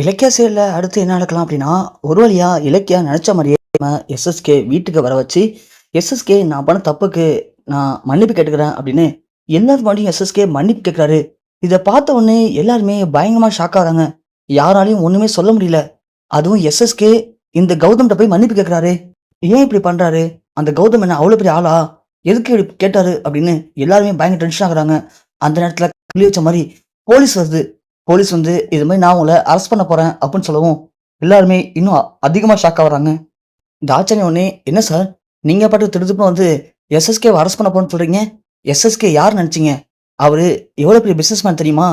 இலக்கியா சைடில் அடுத்து என்ன நடக்கலாம் அப்படின்னா ஒரு வழியாக இலக்கியா நினச்ச மாதிரியே எஸ்எஸ்கே வீட்டுக்கு வர வச்சு எஸ்எஸ்கே நான் பண்ண தப்புக்கு நான் மன்னிப்பு கேட்டுக்கிறேன் அப்படின்னு எல்லாரும் மறுபடியும் எஸ்எஸ்கே மன்னிப்பு கேட்குறாரு. இதை பார்த்த உடனே எல்லாருமே பயங்கரமாக ஷாக் ஆகிறாங்க. யாராலையும் ஒன்றுமே சொல்ல முடியல. அதுவும் எஸ்எஸ்கே இந்த கௌதம்கிட்ட போய் மன்னிப்பு கேட்குறாரு. ஏன் இப்படி பண்ணுறாரு அந்த கௌதம் என்ன அவ்வளோ பெரிய ஆளா? எதுக்கு இப்படி கேட்டாரு அப்படின்னு எல்லாருமே பயங்கர டென்ஷன் ஆகுறாங்க. அந்த நேரத்தில் கிளி வச்ச மாதிரி போலீஸ் வருது. போலீஸ் வந்து இது மாதிரி நான் உங்களை அரெஸ்ட் பண்ண போகிறேன் அப்படின்னு சொல்லவும் எல்லாருமே இன்னும் அதிகமாக ஷாக் ஆகுறாங்க. இந்த ஆச்சரியம் உடனே என்ன சார் நீங்கள் பாட்டு திருத்துப்பு வந்து எஸ்எஸ்கே அரெஸ்ட் பண்ண போறேன்னு சொல்கிறீங்க எஸ்எஸ்கே யார் நினச்சிங்க? அவர் எவ்வளோ பெரிய பிஸ்னஸ் மேன் தெரியுமா?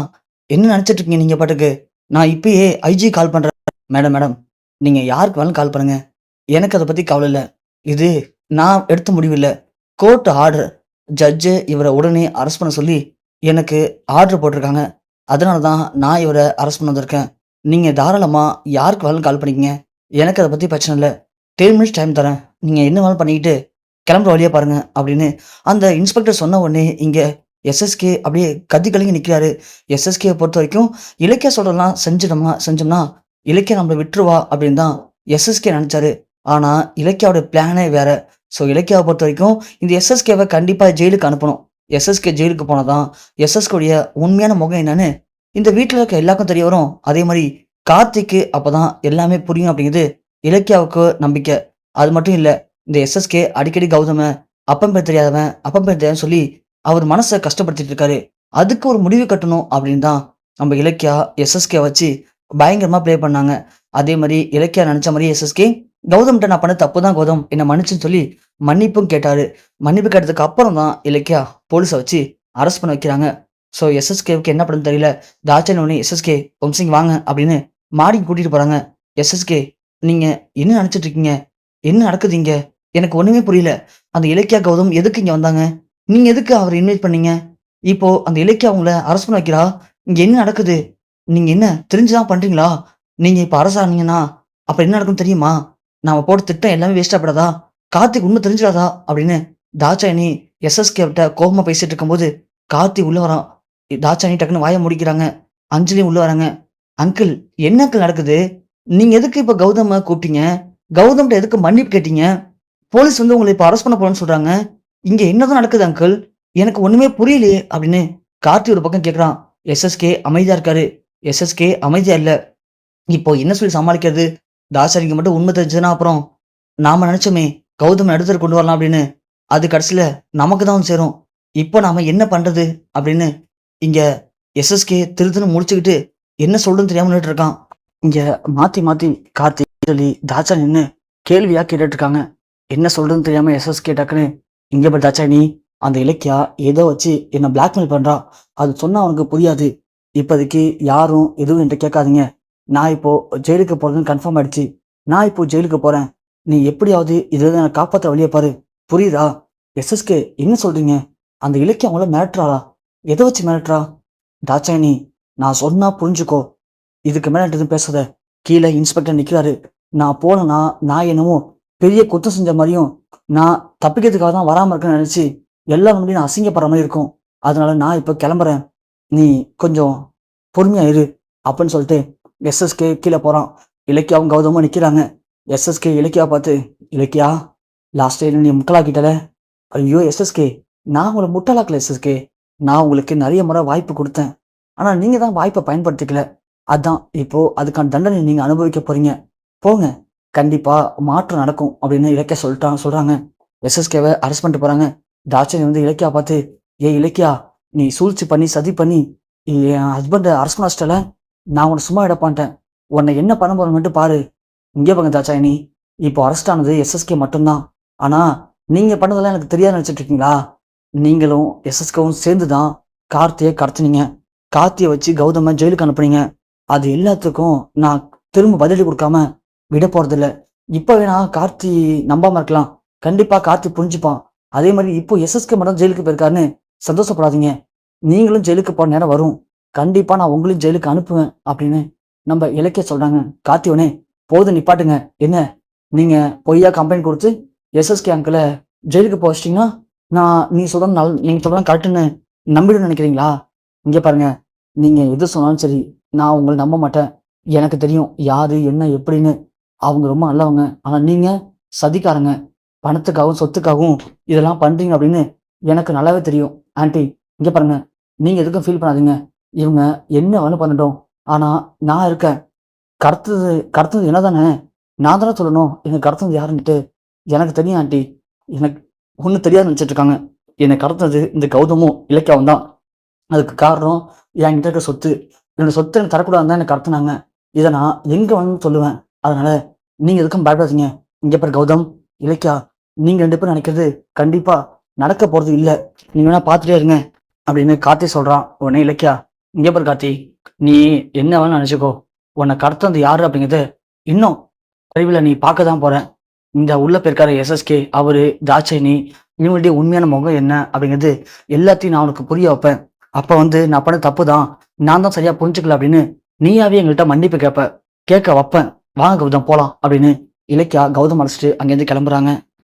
என்ன நினச்சிட்டு இருக்கீங்க நீங்கள் பாட்டுக்கு? நான் இப்பயே ஐஜி கால் பண்ணுறேன் மேடம் மேடம் நீங்கள் யாருக்கு வேணாலும் கால் பண்ணுங்கள் எனக்கு அதை பற்றி கவலை இல்லை. இது நான் எடுத்த முடிவில்லை கோர்ட் ஆர்டர் ஜட்ஜு இவரை உடனே அரெஸ்ட் பண்ண சொல்லி எனக்கு ஆர்டர் போட்டிருக்காங்க. அதனால தான் நான் இவரை அரெஸ்ட் பண்ண வந்திருக்கேன். நீங்கள் தாராளமாக யாருக்கு வேணாலும் கால் பண்ணிக்கங்க. எனக்கு அதை பற்றி பிரச்சனை இல்லை. டென் மினிட்ஸ் டைம் தரேன். நீங்கள் என்ன வேணாலும் பண்ணிக்கிட்டு கிளம்புற வழியாக பாருங்கள் அப்படின்னு அந்த இன்ஸ்பெக்டர் சொன்ன உடனே இங்கே எஸ்எஸ்கே அப்படியே கத்தி கலங்கி நிற்கிறாரு எஸ்எஸ்கே பொறுத்த வரைக்கும் இலக்கிய சொல்கிறலாம் செஞ்சிடமா செஞ்சோம்னா இலக்கியா நம்மளை விட்டுருவா அப்படின்னு தான் எஸ்எஸ்கே நினச்சாரு. ஆனால் இலக்கியாவோட பிளானே வேற. ஸோ இலக்கியாவை பொறுத்த வரைக்கும் இந்த எஸ்எஸ்கேவை கண்டிப்பாக ஜெயிலுக்கு அனுப்பணும். எஸ்எஸ்கே ஜெயிலுக்கு போனதான் எஸ்எஸ்கோடைய உண்மையான முகம் என்னன்னு இந்த வீட்டில் இருக்க எல்லாருக்கும் தெரிய வரும். அதே மாதிரி கார்த்திக்கு அப்போதான் எல்லாமே புரியும் அப்படிங்கிறது இலக்கியாவுக்கு நம்பிக்கை. அது மட்டும் இல்லை இந்த எஸ்எஸ்கே அடிக்கடி கௌதம அப்பம் பேர் தெரியாதவன் அப்பம் பேர் தெரியாதுன்னு சொல்லி அவர் மனசை கஷ்டப்படுத்திட்டு இருக்காரு. அதுக்கு ஒரு முடிவு கட்டணும் அப்படின்னு தான் நம்ம இலக்கியா எஸ்எஸ்கே வச்சு பயங்கரமாக ப்ளே பண்ணாங்க. அதே மாதிரி இலக்கியா நினச்ச மாதிரி எஸ்எஸ்கே கௌதம்கிட்ட நான் பண்ண தப்பு தான் கௌதம் என்னை மன்னிச்சுன்னு சொல்லி மன்னிப்பும் கேட்டாரு. மன்னிப்பு கேட்டதுக்கு அப்புறம் தான் இலக்கியா போலீஸை வச்சு அரெஸ்ட் பண்ண வைக்கிறாங்க. ஸோ எஸ்எஸ்கேவுக்கு என்ன பண்ணுன்னு தெரியல. தாச்சன் உடனே எஸ்எஸ்கே வம்சிங் வாங்க அப்படின்னு மாடிக்கு கூட்டிகிட்டு போகிறாங்க எஸ்எஸ்கே நீங்கள் என்ன நினச்சிட்டு இருக்கீங்க? என்ன நடக்குது இங்கே? எனக்கு ஒன்றுமே புரியல. அந்த இலக்கியா கௌதம் எதுக்கு இங்கே வந்தாங்க? நீங்கள் எதுக்கு அவரை இன்வைட் பண்ணீங்க? இப்போ அந்த இலக்கியா அவங்கள அரெஸ்ட் பண்ண வைக்கிறா? இங்கே என்ன நடக்குது? நீங்கள் என்ன தெரிஞ்சுதான் பண்ணுறீங்களா நீங்கள் இப்போ அரசானீங்கன்னா அப்போ என்ன நடக்கும் தெரியுமா? நாம் போட்ட திட்டம் எல்லாமே வேஸ்டாக போடாதா கார்த்திக் உண்மை தெரிஞ்சிடாதா அப்படின்னு தாச்சாயினி எஸ்எஸ்கே கோபமாக கோபமா பேசிட்டு இருக்கும்போது கார்த்தி உள்ளே வரான். தாச்சாணி டக்குன்னு வாயை முடிக்கிறாங்க. அஞ்சலியும் உள்ளே வராங்க. அங்கிள் என்ன அங்கிள் நடக்குது? நீங்கள் எதுக்கு இப்போ கௌதம கூப்பிட்டீங்க? கௌதம்கிட்ட எதுக்கு மன்னிப்பு கேட்டீங்க? போலீஸ் வந்து உங்களை இப்போ அரெஸ்ட் பண்ண போறேன்னு சொல்கிறாங்க இங்கே என்னதான் நடக்குது அங்கிள் எனக்கு ஒன்றுமே புரியலையே அப்படின்னு கார்த்தி ஒரு பக்கம் கேட்குறான் எஸ்எஸ்கே அமைதியாக இருக்காரு. எஸ்எஸ்கே அமைதியாக இல்லை. இப்போ என்ன சொல்லி சமாளிக்கிறது? தாசாரிக்கு மட்டும் உண்மை தெரிஞ்சதுன்னா அப்புறம் நாம நினைச்சோமே கௌதம் நடுத்தர் கொண்டு வரலாம் அப்படின்னு. அது கடைசியில் நமக்கு தான் சேரும். இப்போ நாம் என்ன பண்ணுறது அப்படின்னு இங்கே எஸ்எஸ்கே திருத்துன்னு முடிச்சுக்கிட்டு என்ன சொல்றதுன்னு தெரியாமல் இருக்கான். இங்கே மாற்றி மாற்றி கார்த்தி சொல்லி தாச்சா நின்று கேள்வியாக இருக்காங்க என்ன சொல்றதுன்னு தெரியாமல் எஸ்எஸ்கே டக்குன்னு இங்கே பட் தாச்சா நீ அந்த இலக்கியா ஏதோ வச்சு என்னை பிளாக்மெயில் பண்ணுறா அது சொன்னால் அவனுக்கு புரியாது. இப்போதைக்கு யாரும் எதுவும் என்கிட்ட கேட்காதீங்க. நான் இப்போது ஜெயிலுக்கு போகிறதுன்னு கன்ஃபார்ம் ஆயிடுச்சு. நான் இப்போது ஜெயிலுக்கு போகிறேன் நீ எப்படியாவது இதில் இருந்து என்னை காப்பாற்ற வழியை பாரு. புரியுதா? எஸ்எஸ்கே என்ன சொல்றீங்க? அந்த இலக்கியம் அவங்கள மிரட்டுறாளா எதை வச்சு மிரட்டுறா? டாச்சாயினி நான் சொன்னா புரிஞ்சுக்கோ. இதுக்கு மேல என்கிட்ட எதுவும் பேசாத. கீழே இன்ஸ்பெக்டர் நிக்கிறாரு. நான் போனேன்னா நான் என்னமோ பெரிய குத்தம் செஞ்ச மாதிரியும் நான் தப்பிக்கிறதுக்காக தான் வராமல் இருக்கேன்னு நினைச்சு எல்லா முன்னாடியும் நான் அசிங்கப்படுற மாதிரி இருக்கும். அதனால நான் இப்போ கிளம்புறேன். நீ கொஞ்சம் பொறுமையா இரு அப்படின்னு சொல்லிட்டு எஸ்எஸ்கே கீழே போறான். இலக்கியாவும் கௌதமும் நிற்கிறாங்க எஸ்எஸ்கே இலக்கியா பார்த்து இலக்கியா லாஸ்ட் டைம் நீ முட்டலாக்கிட்டல ஐயோ எஸ்எஸ்கே நான் உங்களை முட்டலாக்கல எஸ்எஸ்கே நான் உங்களுக்கு நிறைய முறை வாய்ப்பு கொடுத்தேன். ஆனால் நீங்கள் தான் வாய்ப்பை பயன்படுத்திக்கல. அதான் இப்போது அதுக்கான தண்டனை நீங்கள் அனுபவிக்க போகிறீங்க போங்க. கண்டிப்பாக மாற்றம் நடக்கும் அப்படின்னு இலக்கியா சொல்லிட்டாங்க சொல்கிறாங்க எஸ்எஸ்கேவை அரெஸ்ட் பண்ணிட்டு போகிறாங்க தாட்சணி வந்து இலக்கியா பார்த்து ஏ இலக்கியா நீ சூழ்ச்சி பண்ணி சதி பண்ணி என் ஹஸ்பண்டை அரெஸ்ட் பண்ண நான் உன்னை சும்மா இடப்பான்ட்டேன் உன்னை என்ன பண்ண போறேன்னு பாரு. இங்கே பாங்க தாச்சாயினி இப்போ அரெஸ்ட் ஆனது எஸ்எஸ்கே மட்டும்தான். ஆனால் நீங்கள் பண்ணதெல்லாம் எனக்கு தெரியாது நினைச்சிட்டு இருக்கீங்களா? நீங்களும் எஸ்எஸ்கவும் சேர்ந்து தான் கார்த்தியை கடத்துனீங்க. கார்த்தியை வச்சு கௌதம ஜெயிலுக்கு அனுப்புனீங்க. அது எல்லாத்துக்கும் நான் திரும்ப பதிலடி கொடுக்காம விட போகிறதில்ல இப்போ வேணா கார்த்தி நம்பாமல் இருக்கலாம். கண்டிப்பாக கார்த்தி புரிஞ்சுப்பான். அதே மாதிரி இப்போ எஸ்எஸ்கே மட்டும் ஜெயிலுக்கு போயிருக்காருன்னு சந்தோஷப்படாதீங்க. நீங்களும் ஜெயிலுக்கு போன நேரம் வரும். கண்டிப்பாக நான் உங்களையும் ஜெயிலுக்கு அனுப்புவேன் அப்படின்னு நம்ம இலக்கிய சொல்கிறாங்க கார்த்திவனே போது நிப்பாட்டுங்க. என்ன? நீங்கள் பொய்யா கம்ப்ளைண்ட் கொடுத்து எஸ்எஸ்கே அங்கிளை ஜெயிலுக்கு போச்சிட்டிங்கன்னா நான் நீ சொல்ற நல் நீங்க சொல்றது கரெக்டுன்னு நம்பிடுன்னு நினைக்கிறீங்களா? இங்கே பாருங்க நீங்க எது சொன்னாலும் சரி நான் உங்களை நம்ப மாட்டேன். எனக்கு தெரியும் யாரு என்ன எப்படின்னு. அவங்க ரொம்ப நல்லவங்க. ஆனா நீங்க சதிக்காரங்க. பணத்துக்காகவும் சொத்துக்காகவும் இதெல்லாம் பண்றீங்க அப்படின்னு எனக்கு நல்லாவே தெரியும். ஆண்டி இங்க பாருங்க நீங்க எதுக்கும் ஃபீல் பண்ணாதீங்க. இவங்க என்ன வேணும் பண்ணட்டும். ஆனா நான் இருக்கேன். கடத்துது கடத்துது என்ன தானே நான் தானே சொல்லணும். எனக்கு கடத்துனது யாருன்ட்டு எனக்கு தெரியும் ஆண்டி. எனக்கு ஒன்றும் தெரியாது நினச்சிட்டு இருக்காங்க என்னை கடத்துனது இந்த கௌதமும் இலக்கியாவும் தான். அதுக்கு காரணம் என்கிட்ட இருக்க சொத்து. என்னோட சொத்து எனக்கு தரக்கூடாதுன்னு தான் என்னை கடத்துனாங்க. இதை நான் எங்கே வந்து சொல்லுவேன். அதனால நீங்கள் எதுக்கும் பயப்படாதீங்க. இங்கே பாரு கௌதம் இலக்கியா நீங்கள் ரெண்டு பேரும் நினைக்கிறது கண்டிப்பாக நடக்க போகிறது இல்லை. நீங்கள் வேணா பார்த்துட்டே இருங்க அப்படின்னு கார்த்தி சொல்கிறான் உடனே இலக்கியா இங்கே பாரு கார்த்தி நீ என்ன வேணாலும் நினச்சிக்கோ. உன்னை கடத்துனது யாரு அப்படிங்கிறது இன்னும் கருவியில் நீ பார்க்க தான் போகிறேன் இந்த உள்ள போயிருக்காரு எஸ்எஸ்கே அவரு தாட்சைனி இவங்களுடைய உண்மையான முகம் என்ன அப்படிங்கிறது எல்லாத்தையும் நான் உனக்கு புரிய வைப்பேன். அப்ப வந்து நான் பண்ண தப்பு தான் நான் தான் சரியா புரிஞ்சுக்கல அப்படின்னு நீயாவே எங்கள்கிட்ட மன்னிப்பு கேட்ப கேட்க வைப்பேன். வாங்க கௌதம் போலாம் அப்படின்னு இலக்கியா கௌதம் அழைச்சிட்டு அங்கேருந்து கிளம்புறாங்க.